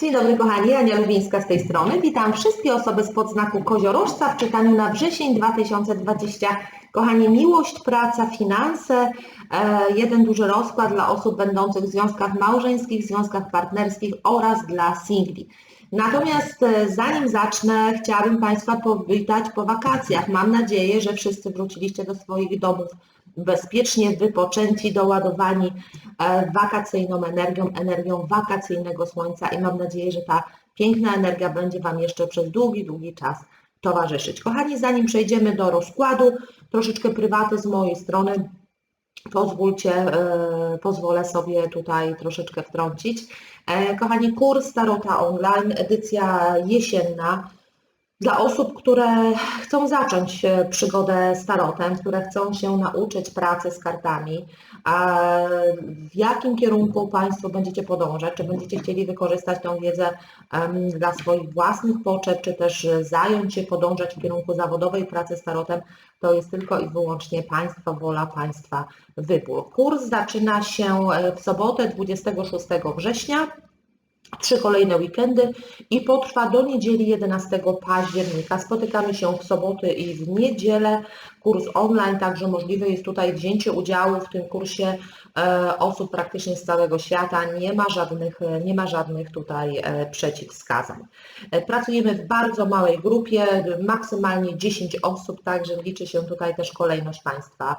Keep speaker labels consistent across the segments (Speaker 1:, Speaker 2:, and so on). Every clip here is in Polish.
Speaker 1: Dzień dobry kochani, Ania Lubińska z tej strony. Witam wszystkie osoby spod znaku koziorożca w czytaniu na wrzesień 2020. Kochani, miłość, praca, finanse, e, jeden duży rozkład dla osób będących w związkach małżeńskich, związkach partnerskich oraz dla singli. Natomiast e, zanim zacznę, chciałabym Państwa powitać po wakacjach. Mam nadzieję, że wszyscy wróciliście do swoich domów bezpiecznie wypoczęci, doładowani e, wakacyjną energią, energią wakacyjnego słońca i mam nadzieję, że ta piękna energia będzie Wam jeszcze przez długi, długi czas towarzyszyć. Kochani, zanim przejdziemy do rozkładu, troszeczkę prywaty z mojej strony. Pozwólcie, e, pozwolę sobie tutaj troszeczkę wtrącić. E, kochani, kurs Tarota Online, edycja jesienna, dla osób, które chcą zacząć przygodę z tarotem, które chcą się nauczyć pracy z kartami, w jakim kierunku Państwo będziecie podążać, czy będziecie chcieli wykorzystać tę wiedzę dla swoich własnych potrzeb, czy też zająć się, podążać w kierunku zawodowej pracy z tarotem, to jest tylko i wyłącznie Państwa wola, Państwa wybór. Kurs zaczyna się e, w sobotę 26 września trzy kolejne weekendy i potrwa do niedzieli 11 października. Spotykamy się w soboty i w niedzielę. Kurs online, także możliwe jest tutaj wzięcie udziału w tym kursie e, osób praktycznie z całego świata. Nie ma żadnych, nie ma żadnych tutaj e, przeciwwskazań. E, pracujemy w bardzo małej grupie, maksymalnie 10 osób, także liczy się tutaj też kolejność Państwa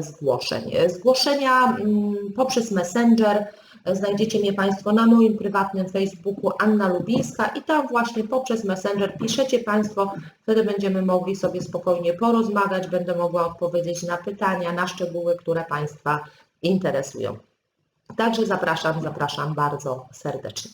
Speaker 1: zgłoszeń. Zgłoszenia mm, poprzez Messenger, Znajdziecie mnie Państwo na moim prywatnym Facebooku Anna Lubińska i tam właśnie poprzez Messenger piszecie Państwo, wtedy będziemy mogli sobie spokojnie porozmawiać, będę mogła odpowiedzieć na pytania, na szczegóły, które Państwa interesują. Także zapraszam, zapraszam bardzo serdecznie.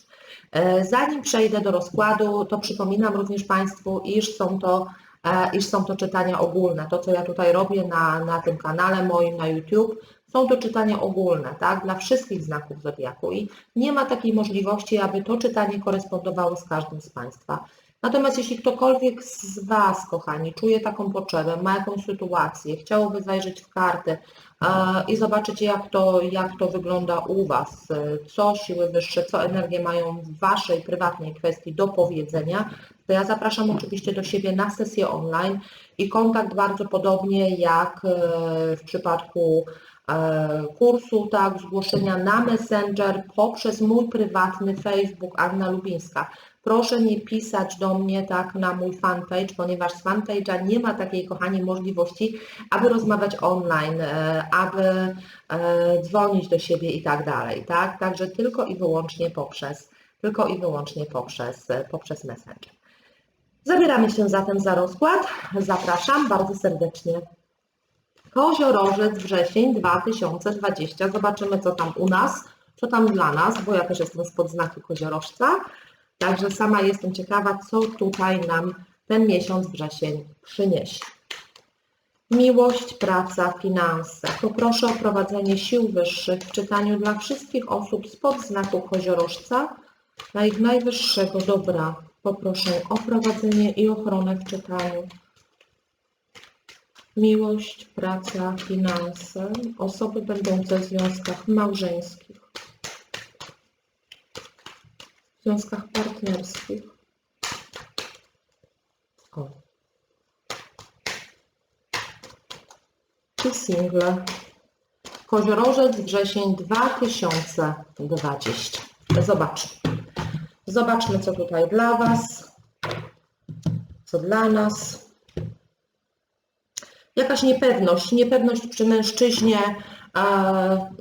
Speaker 1: E, zanim przejdę do rozkładu, to przypominam również Państwu, iż są to, e, iż są to czytania ogólne. To, co ja tutaj robię na, na tym kanale moim na YouTube, są to czytania ogólne, tak, dla wszystkich znaków zodiaku i nie ma takiej możliwości, aby to czytanie korespondowało z każdym z Państwa. Natomiast jeśli ktokolwiek z Was, kochani, czuje taką potrzebę, ma jakąś sytuację, chciałoby zajrzeć w karty e, i zobaczyć, jak to, jak to wygląda u Was, e, co siły wyższe, co energie mają w Waszej prywatnej kwestii do powiedzenia, to ja zapraszam oczywiście do siebie na sesję online i kontakt bardzo podobnie jak e, w przypadku kursu, tak, zgłoszenia na Messenger poprzez mój prywatny Facebook Anna Lubińska. Proszę nie pisać do mnie tak na mój fanpage, ponieważ z fanpage'a nie ma takiej, kochani, możliwości, aby rozmawiać online, e, aby e, dzwonić do siebie i tak dalej, tak? Także tylko i wyłącznie poprzez, tylko i wyłącznie poprzez, poprzez Messenger. Zabieramy się zatem za rozkład. Zapraszam bardzo serdecznie Koziorożec, wrzesień 2020. Zobaczymy, co tam u nas, co tam dla nas, bo ja też jestem spod znaku koziorożca. Także sama jestem ciekawa, co tutaj nam ten miesiąc wrzesień przyniesie. Miłość, praca, finanse. Poproszę o prowadzenie sił wyższych w czytaniu dla wszystkich osób spod znaku koziorożca na ich najwyższego dobra. Poproszę o prowadzenie i ochronę w czytaniu miłość, praca, finanse, osoby będące w związkach małżeńskich, w związkach partnerskich. O. I single. Koziorożec, wrzesień 2020. Zobaczmy. Zobaczmy, co tutaj dla Was, co dla nas jakaś niepewność, niepewność przy mężczyźnie,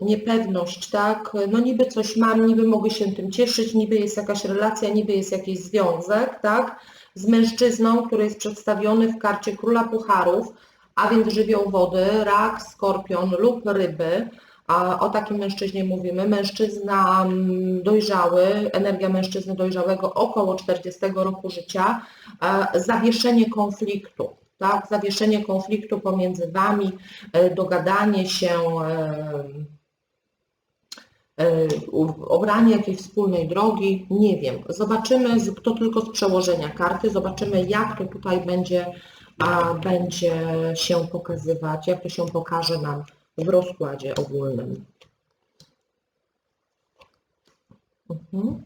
Speaker 1: niepewność, tak, no niby coś mam, niby mogę się tym cieszyć, niby jest jakaś relacja, niby jest jakiś związek, tak, z mężczyzną, który jest przedstawiony w karcie króla pucharów, a więc żywioł wody, rak, skorpion lub ryby, a o takim mężczyźnie mówimy. Mężczyzna mm, dojrzały, energia mężczyzny dojrzałego około 40 roku życia, zawieszenie konfliktu tak? Zawieszenie konfliktu pomiędzy Wami, e, dogadanie się, e, e, obranie jakiejś wspólnej drogi, nie wiem. Zobaczymy, to tylko z przełożenia karty, zobaczymy jak to tutaj będzie, a będzie się pokazywać, jak to się pokaże nam w rozkładzie ogólnym. Mhm.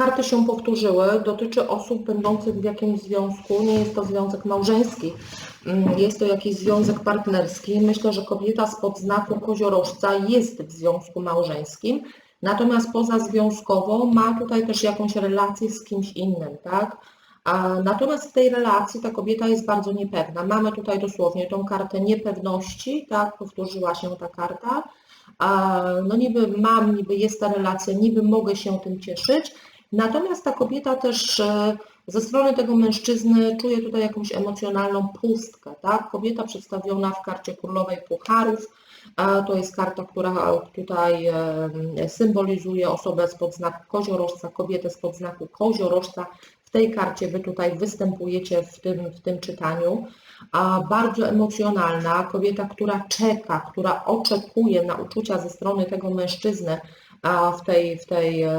Speaker 1: Karty się powtórzyły, dotyczy osób będących w jakimś związku, nie jest to związek małżeński, Mm, jest to jakiś związek partnerski. Myślę, że kobieta spod znaku koziorożca jest w związku małżeńskim, natomiast pozazwiązkowo ma tutaj też jakąś relację z kimś innym, tak? Natomiast w tej relacji ta kobieta jest bardzo niepewna. Mamy tutaj dosłownie tą kartę niepewności, tak, powtórzyła się ta karta. No niby mam, niby jest ta relacja, niby mogę się tym cieszyć, natomiast ta kobieta też e, ze strony tego mężczyzny czuje tutaj jakąś emocjonalną pustkę, tak? Kobieta przedstawiona w karcie królowej pucharów, to jest karta, która tutaj e, symbolizuje osobę spod znaku koziorożca, kobietę spod znaku koziorożca. W tej karcie Wy tutaj występujecie w tym, w tym czytaniu. A bardzo emocjonalna, kobieta, która czeka, która oczekuje na uczucia ze strony tego mężczyzny a w tej, w tej e,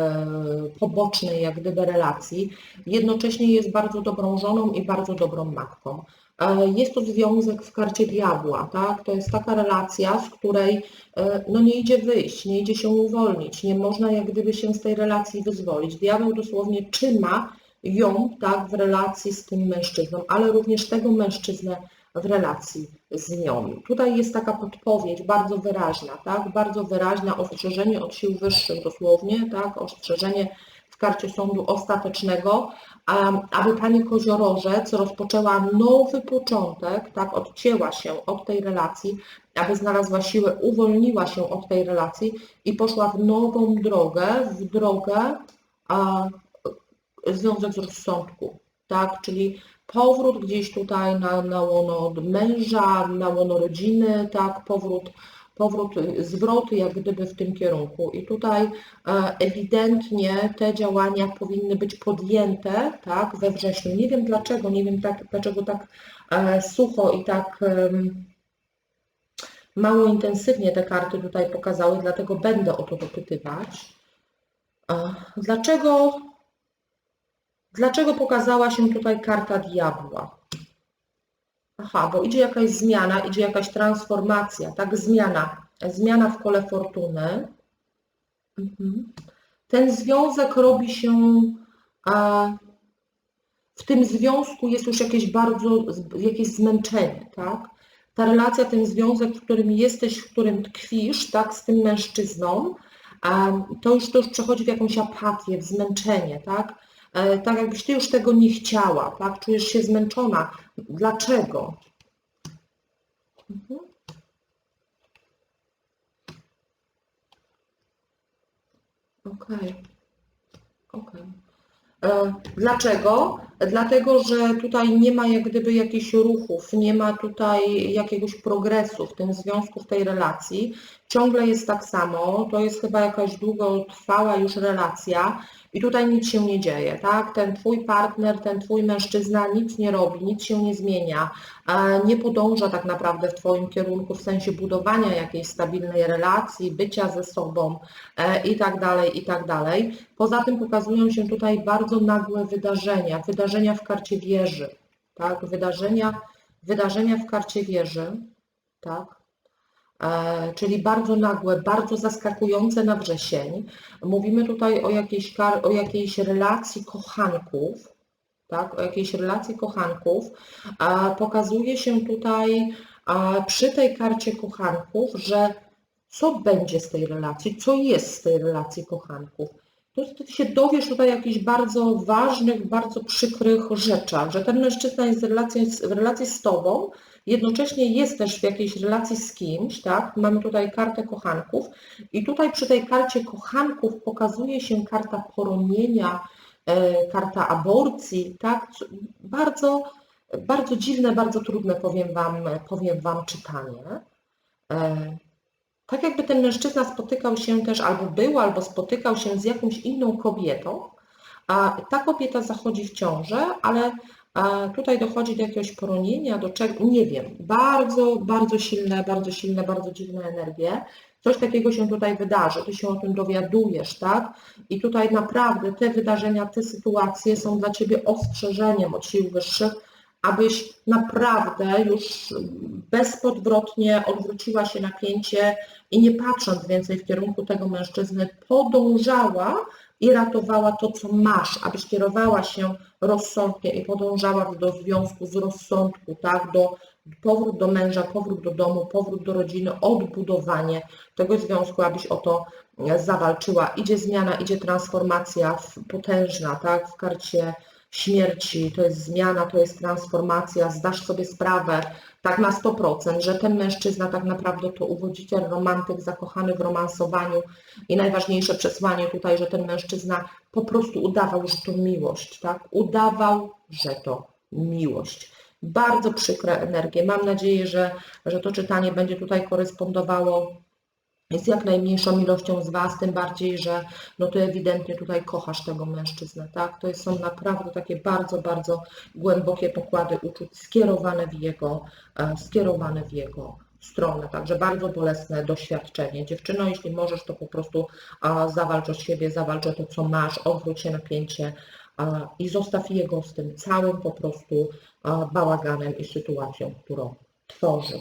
Speaker 1: pobocznej jak gdyby relacji. Jednocześnie jest bardzo dobrą żoną i bardzo dobrą matką. E, Jest to związek w karcie diabła, tak? To jest taka relacja, z której e, no nie idzie wyjść, nie idzie się uwolnić, nie można jak gdyby się z tej relacji wyzwolić. Diabeł dosłownie trzyma ją tak w relacji z tym mężczyzną, ale również tego mężczyznę w relacji z nią. Tutaj jest taka podpowiedź bardzo wyraźna, tak? Bardzo wyraźna, ostrzeżenie od sił wyższych dosłownie, tak? Ostrzeżenie w karcie sądu ostatecznego, aby Pani Koziorożec rozpoczęła nowy początek, tak? Odcięła się od tej relacji, aby znalazła siłę, uwolniła się od tej relacji i poszła w nową drogę, w drogę a, związek z rozsądku, tak? Czyli powrót gdzieś tutaj na, na łono męża, na łono rodziny, tak? Powrót, powrót, y, zwroty jak gdyby w tym kierunku. I tutaj e, ewidentnie te działania powinny być podjęte, tak? We wrześniu. Nie wiem dlaczego, nie wiem tak, dlaczego tak e, sucho i tak mało intensywnie te karty tutaj pokazały, dlatego będę o to dopytywać. Dlaczego Dlaczego pokazała się tutaj karta diabła? Aha, bo idzie jakaś zmiana, idzie jakaś transformacja, tak? Zmiana. Zmiana w kole fortuny. Mhm. Ten związek robi się. A, w tym związku jest już jakieś bardzo, jakieś zmęczenie, tak? Ta relacja, ten związek, w którym jesteś, w którym tkwisz, tak, z tym mężczyzną, to już, to już przechodzi w jakąś apatię, w zmęczenie, tak? E, tak jakbyś ty już tego nie chciała, tak? Czujesz się zmęczona. Dlaczego? Mhm. Okej. Okej. E, Dlaczego? Dlatego, że tutaj nie ma jak gdyby jakichś ruchów, nie ma tutaj jakiegoś progresu w tym związku, w tej relacji. Ciągle jest tak samo, to jest chyba jakaś długotrwała już relacja i tutaj nic się nie dzieje, tak? Ten twój partner, ten twój mężczyzna nic nie robi, nic się nie zmienia, nie podąża tak naprawdę w twoim kierunku w sensie budowania jakiejś stabilnej relacji, bycia ze sobą e, i tak dalej, i tak dalej. Poza tym pokazują się tutaj bardzo nagłe wydarzenia, wydarzenia w karcie wieży, tak? Wydarzenia, wydarzenia w karcie wieży, tak? E, czyli bardzo nagłe, bardzo zaskakujące na wrzesień. Mówimy tutaj o jakiejś, o jakiejś relacji kochanków, tak, o jakiejś relacji kochanków. Pokazuje się tutaj przy tej karcie kochanków, że co będzie z tej relacji, co jest z tej relacji kochanków. To ty się dowiesz tutaj jakichś bardzo ważnych, bardzo przykrych rzeczach, że ten mężczyzna jest w relacji, w relacji z tobą, jednocześnie jest też w jakiejś relacji z kimś, tak? Mamy tutaj kartę kochanków i tutaj przy tej karcie kochanków pokazuje się karta poronienia, e, karta aborcji, tak? Bardzo, bardzo dziwne, bardzo trudne powiem Wam, powiem wam czytanie. E, Tak jakby ten mężczyzna spotykał się też, albo był, albo spotykał się z jakąś inną kobietą, a ta kobieta zachodzi w ciążę, ale a tutaj dochodzi do jakiegoś poronienia, do czego, nie wiem, bardzo, bardzo silne, bardzo silne, bardzo dziwne energie. Coś takiego się tutaj wydarzy, ty się o tym dowiadujesz, tak? I tutaj naprawdę te wydarzenia, te sytuacje są dla ciebie ostrzeżeniem od sił wyższych, abyś naprawdę już bezpodwrotnie odwróciła się napięcie i nie patrząc więcej w kierunku tego mężczyzny, podążała i ratowała to, co masz, abyś kierowała się rozsądnie i podążała do związku z rozsądku, tak, do powrót do męża, powrót do domu, powrót do rodziny, odbudowanie tego związku, abyś o to zawalczyła. Idzie zmiana, idzie transformacja potężna, tak, w karcie śmierci, to jest zmiana, to jest transformacja, zdasz sobie sprawę tak na 100%, że ten mężczyzna tak naprawdę to uwodziciel, romantyk, zakochany w romansowaniu i najważniejsze przesłanie tutaj, że ten mężczyzna po prostu udawał, że to miłość, tak? Udawał, że to miłość. Bardzo przykre energie. Mam nadzieję, że, że to czytanie będzie tutaj korespondowało z jak najmniejszą ilością z Was, tym bardziej, że no Ty ewidentnie tutaj kochasz tego mężczyznę, tak? To są naprawdę takie bardzo, bardzo głębokie pokłady uczuć skierowane w jego, e, skierowane w jego stronę, także bardzo bolesne doświadczenie. Dziewczyno, jeśli możesz, to po prostu zawalcz o siebie, zawalcz o to, co masz, odwróć się napięcie i zostaw jego z tym całym po prostu bałaganem i sytuacją, którą tworzył.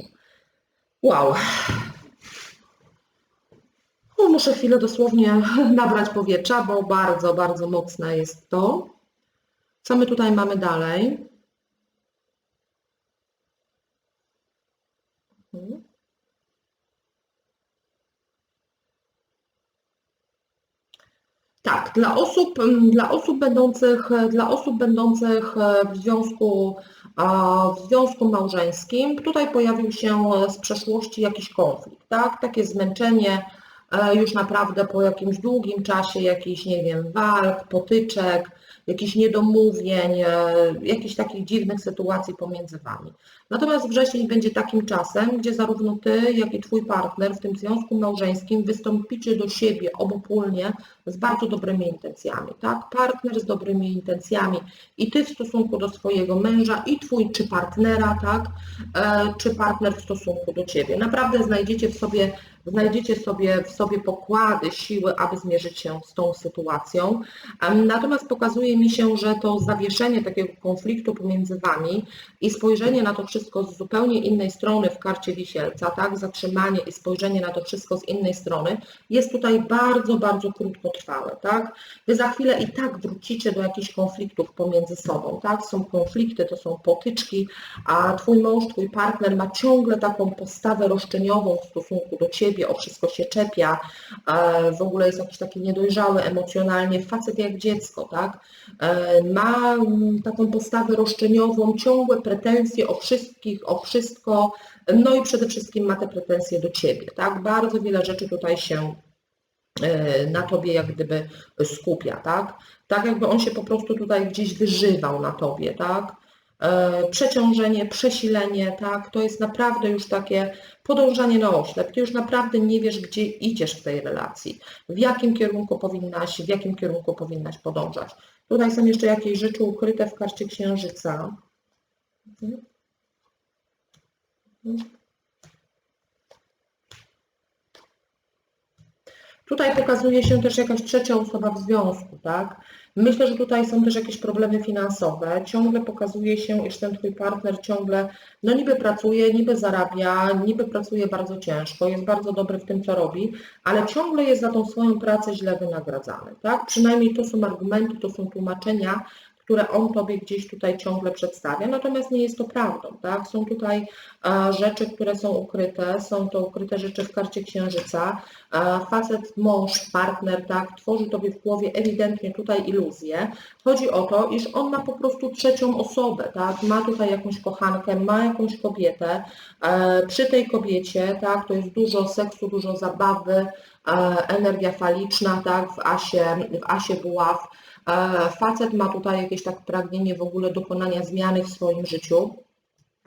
Speaker 1: Wow, muszę chwilę dosłownie nabrać powietrza, bo bardzo, bardzo mocne jest to. Co my tutaj mamy dalej? Tak, dla osób, dla osób będących, dla osób będących w związku, w związku małżeńskim, tutaj pojawił się z przeszłości jakiś konflikt, tak? Takie zmęczenie, E, już naprawdę po jakimś długim czasie jakichś, nie wiem, walk, potyczek, jakichś niedomówień, e, jakichś takich dziwnych sytuacji pomiędzy Wami. Natomiast wrzesień będzie takim czasem, gdzie zarówno Ty, jak i Twój partner w tym związku małżeńskim wystąpicie do siebie obopólnie z bardzo dobrymi intencjami. Tak? Partner z dobrymi intencjami i Ty w stosunku do swojego męża i Twój czy partnera, tak? E, czy partner w stosunku do Ciebie. Naprawdę znajdziecie w sobie znajdziecie sobie w sobie pokłady, siły, aby zmierzyć się z tą sytuacją. Natomiast pokazuje mi się, że to zawieszenie takiego konfliktu pomiędzy Wami i spojrzenie na to wszystko z zupełnie innej strony w karcie wisielca, tak, zatrzymanie i spojrzenie na to wszystko z innej strony jest tutaj bardzo, bardzo krótkotrwałe, tak. Wy za chwilę i tak wrócicie do jakichś konfliktów pomiędzy sobą, tak, są konflikty, to są potyczki, a Twój mąż, Twój partner ma ciągle taką postawę roszczeniową w stosunku do Ciebie, o wszystko się czepia, w ogóle jest jakiś taki niedojrzały emocjonalnie, facet jak dziecko, tak? E, ma mm, taką postawę roszczeniową, ciągłe pretensje o wszystkich, o wszystko, no i przede wszystkim ma te pretensje do Ciebie, tak? Bardzo wiele rzeczy tutaj się e, na tobie jak gdyby skupia, tak? Tak jakby on się po prostu tutaj gdzieś wyżywał na tobie, tak? E, przeciążenie, przesilenie, tak, to jest naprawdę już takie podążanie na oślep. Ty już naprawdę nie wiesz, gdzie idziesz w tej relacji, w jakim kierunku powinnaś, w jakim kierunku powinnaś podążać. Tutaj są jeszcze jakieś rzeczy ukryte w karcie księżyca. Mhm. Tutaj pokazuje się też jakaś trzecia osoba w związku, tak? Myślę, że tutaj są też jakieś problemy finansowe. Ciągle pokazuje się, iż ten Twój partner ciągle, no niby pracuje, niby zarabia, niby pracuje bardzo ciężko, jest bardzo dobry w tym, co robi, ale ciągle jest za tą swoją pracę źle wynagradzany, tak? Przynajmniej to są argumenty, to są tłumaczenia, które on Tobie gdzieś tutaj ciągle przedstawia, natomiast nie jest to prawdą, tak? Są tutaj e, rzeczy, które są ukryte, są to ukryte rzeczy w karcie księżyca. E, facet, mąż, partner, tak, tworzy Tobie w głowie ewidentnie tutaj iluzję. Chodzi o to, iż on ma po prostu trzecią osobę, tak? Ma tutaj jakąś kochankę, ma jakąś kobietę. E, przy tej kobiecie, tak, to jest dużo seksu, dużo zabawy, energia faliczna, tak, w asie, w asie buław. Facet ma tutaj jakieś tak pragnienie w ogóle dokonania zmiany w swoim życiu.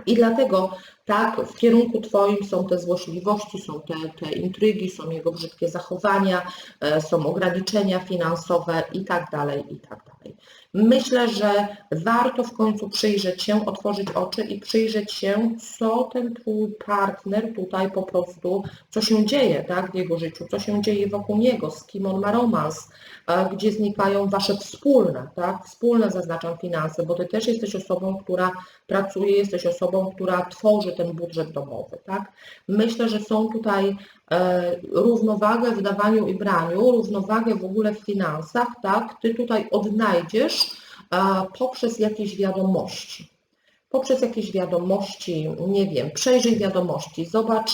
Speaker 1: I dlatego tak, w kierunku Twoim są te złośliwości, są te, te intrygi, są jego brzydkie zachowania, e, są ograniczenia finansowe i tak dalej, i tak dalej. Myślę, że warto w końcu przyjrzeć się, otworzyć oczy i przyjrzeć się, co ten Twój partner tutaj po prostu, co się dzieje tak, w jego życiu, co się dzieje wokół niego, z kim on ma romans, gdzie znikają Wasze wspólne, tak, wspólne zaznaczam finanse, bo Ty też jesteś osobą, która pracuje, jesteś osobą, która tworzy ten budżet domowy, tak? Myślę, że są tutaj e, równowagę w dawaniu i braniu, równowagę w ogóle w finansach, tak? Ty tutaj odnajdziesz e, poprzez jakieś wiadomości. Poprzez jakieś wiadomości, nie wiem, przejrzyj wiadomości, zobacz,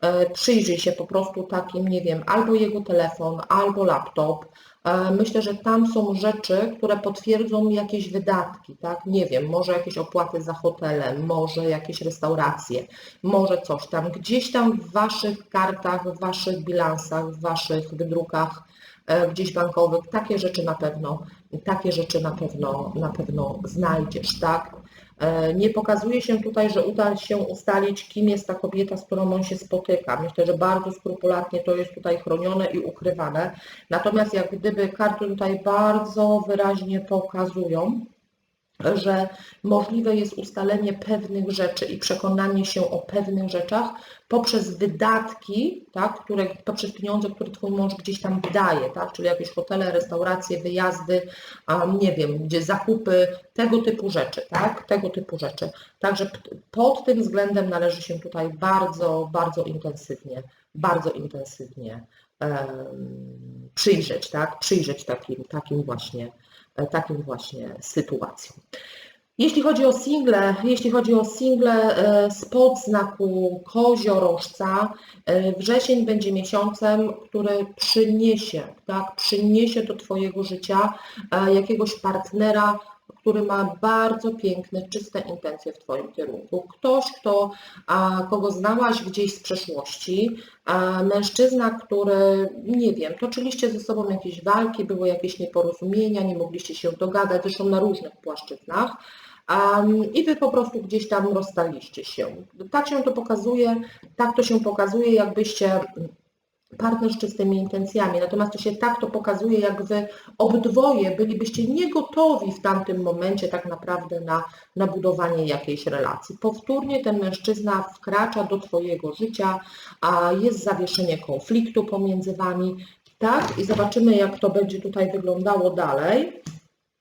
Speaker 1: e, przyjrzyj się po prostu takim, nie wiem, albo jego telefon, albo laptop, E, Myślę, że tam są rzeczy, które potwierdzą jakieś wydatki, tak? Nie wiem, może jakieś opłaty za hotele, może jakieś restauracje, może coś tam. Gdzieś tam w Waszych kartach, w Waszych bilansach, w Waszych wydrukach, gdzieś bankowych, takie rzeczy na pewno, takie rzeczy na pewno, na pewno znajdziesz, tak? E, Nie pokazuje się tutaj, że uda się ustalić, kim jest ta kobieta, z którą on się spotyka. Myślę, że bardzo skrupulatnie to jest tutaj chronione i ukrywane. Natomiast jak gdyby karty tutaj bardzo wyraźnie pokazują, że możliwe jest ustalenie pewnych rzeczy i przekonanie się o pewnych rzeczach poprzez wydatki, tak, które, poprzez pieniądze, które Twój mąż gdzieś tam wydaje, tak, czyli jakieś hotele, restauracje, wyjazdy, nie wiem, gdzie zakupy, tego typu rzeczy, tak, tego typu rzeczy. Także pod tym względem należy się tutaj bardzo, bardzo intensywnie, bardzo intensywnie em, przyjrzeć, tak, przyjrzeć takim, takim właśnie takim właśnie sytuacjom. Jeśli chodzi o single, jeśli chodzi o single e, spod znaku koziorożca, e, wrzesień będzie miesiącem, który przyniesie, tak, przyniesie do Twojego życia e, jakiegoś partnera, który ma bardzo piękne, czyste intencje w Twoim kierunku. Ktoś, kto, a, kogo znałaś gdzieś z przeszłości, a, mężczyzna, który, nie wiem, toczyliście ze sobą jakieś walki, były jakieś nieporozumienia, nie mogliście się dogadać, zresztą na różnych płaszczyznach. I wy po prostu gdzieś tam rozstaliście się. Tak się to pokazuje, tak to się pokazuje, jakbyście partner z czystymi intencjami. Natomiast to się tak to pokazuje, jak wy obydwoje bylibyście niegotowi w tamtym momencie tak naprawdę na, na budowanie jakiejś relacji. Powtórnie ten mężczyzna wkracza do twojego życia, a jest zawieszenie konfliktu pomiędzy wami, tak? I zobaczymy, jak to będzie tutaj wyglądało dalej.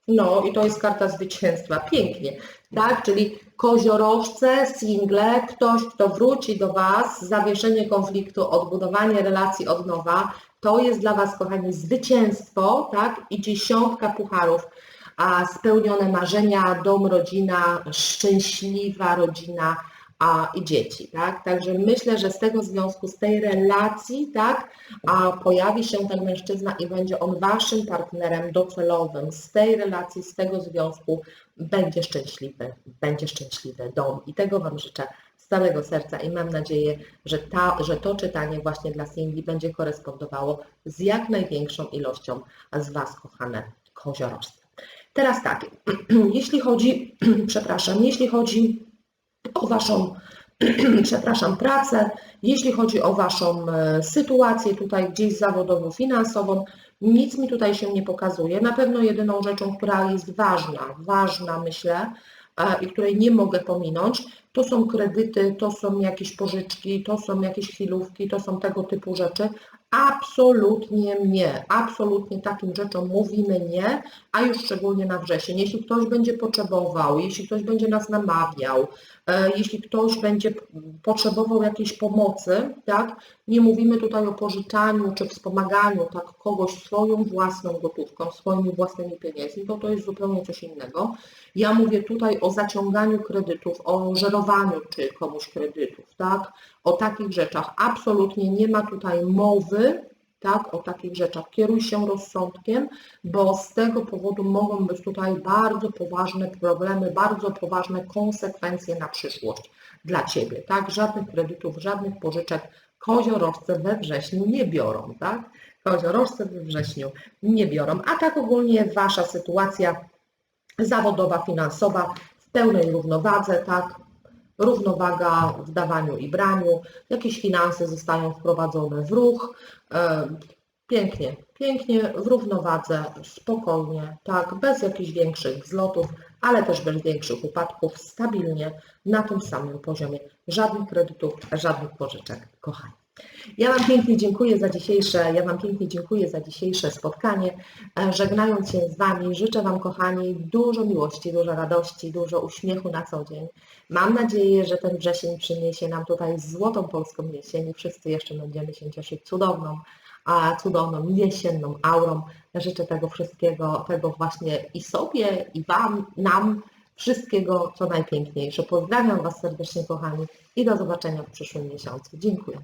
Speaker 1: No i to jest karta zwycięstwa. Pięknie, tak? Czyli koziorożce, single, ktoś, kto wróci do Was, zawieszenie konfliktu, odbudowanie relacji od nowa, to jest dla Was, kochani, zwycięstwo, tak? I dziesiątka pucharów, a spełnione marzenia, dom, rodzina, szczęśliwa rodzina, a i dzieci, tak? Także myślę, że z tego związku, z tej relacji, tak, a pojawi się ten mężczyzna i będzie on waszym partnerem docelowym. Z tej relacji, z tego związku będzie szczęśliwy, będzie szczęśliwy dom i tego Wam życzę z całego serca i mam nadzieję, że, ta, że to czytanie właśnie dla singli będzie korespondowało z jak największą ilością z Was, kochane koziorożce. Teraz tak, jeśli chodzi, przepraszam, jeśli chodzi o Waszą, przepraszam, pracę, jeśli chodzi o Waszą e, sytuację tutaj gdzieś zawodową, finansową, nic mi tutaj się nie pokazuje. Na pewno jedyną rzeczą, która jest ważna, ważna myślę e, i której nie mogę pominąć, to są kredyty, to są jakieś pożyczki, to są jakieś chwilówki, to są tego typu rzeczy. Absolutnie nie, absolutnie takim rzeczom mówimy nie, a już szczególnie na wrzesień. Jeśli ktoś będzie potrzebował, jeśli ktoś będzie nas namawiał, e, jeśli ktoś będzie potrzebował jakiejś pomocy, tak, nie mówimy tutaj o pożyczaniu czy wspomaganiu tak, kogoś swoją własną gotówką, swoimi własnymi pieniędzmi, bo to jest zupełnie coś innego. Ja mówię tutaj o zaciąganiu kredytów, o żerowaniu czy komuś kredytów, tak, o takich rzeczach. Absolutnie nie ma tutaj mowy, tak, o takich rzeczach. Kieruj się rozsądkiem, bo z tego powodu mogą być tutaj bardzo poważne problemy, bardzo poważne konsekwencje na przyszłość dla Ciebie, tak? Żadnych kredytów, żadnych pożyczek koziorożce we wrześniu nie biorą, tak? Koziorożce we wrześniu nie biorą, a tak ogólnie Wasza sytuacja zawodowa, finansowa w pełnej równowadze, tak? Równowaga w dawaniu i braniu, jakieś finanse zostają wprowadzone w ruch. E, Pięknie, pięknie, w równowadze, spokojnie, tak, bez jakichś większych wzlotów, ale też bez większych upadków, stabilnie na tym samym poziomie. Żadnych kredytów, żadnych pożyczek, kochani. Ja Wam pięknie dziękuję za dzisiejsze, ja Wam pięknie dziękuję za dzisiejsze spotkanie. E, Żegnając się z Wami, życzę Wam, kochani, dużo miłości, dużo radości, dużo uśmiechu na co dzień. Mam nadzieję, że ten wrzesień przyniesie nam tutaj złotą polską jesień i wszyscy jeszcze będziemy się cieszyć cudowną, a cudowną jesienną aurą. Życzę tego wszystkiego, tego właśnie i sobie, i Wam, nam, wszystkiego, co najpiękniejsze. Pozdrawiam Was serdecznie, kochani, i do zobaczenia w przyszłym miesiącu. Dziękuję.